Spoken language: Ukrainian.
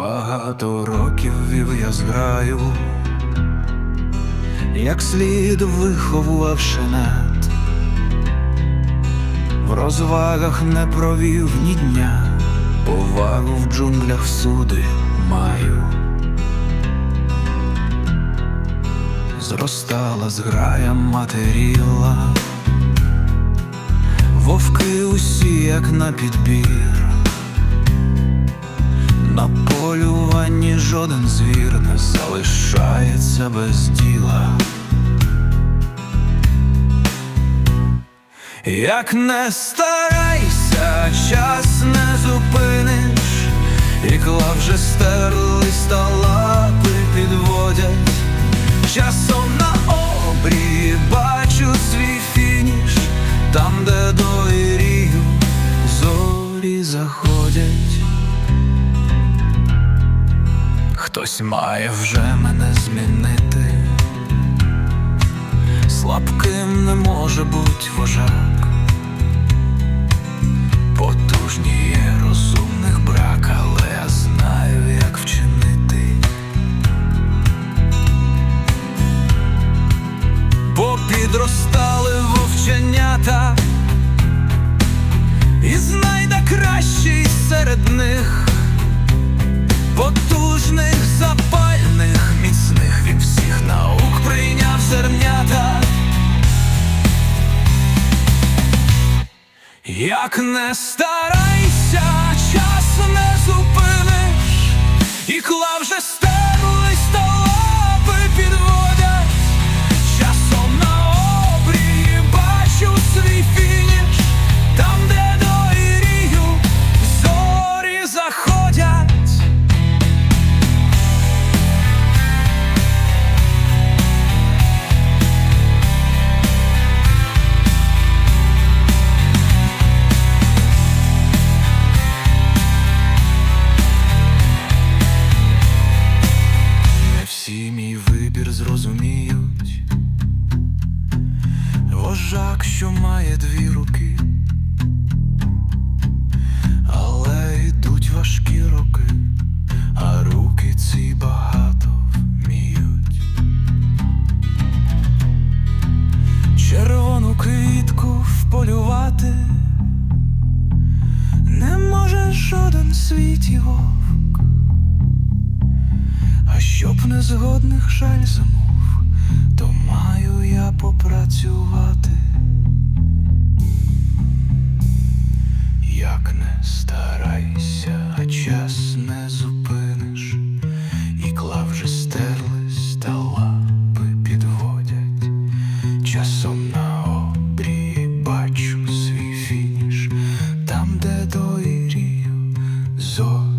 Багато років вів я зграю, як слід виховувавши нет, в розвагах не провів ні дня, повагу в джунглях всюди маю. Зростала зграя матеріла, вовки усі, як на підбір. Полюванні жоден звір не залишається без діла. Як не старайся, час не зупиниш, ікла вже стерлись та лапи підводять. Часом на обрії бачу свій фініш, там, де до зорі заходять. Хтось має вже мене змінити. Слабким не може бути вожак. Потужніє розумних брак, але я знаю, як вчинити. Бо підростали вовченята, і знайде кращий серед них Як не старайся, Вожак, що має дві руки, але йдуть важкі роки, а руки ці багато вміють. Червону квітку вполювати не може жоден світі вовк. А щоб незгодних жаль замов, то маю я попрацювати. Як не старайся, а час не зупиниш, і клав вже стерлись, та лапи підводять, часом на обрії бачу свій фініш, там, де до ірію зор.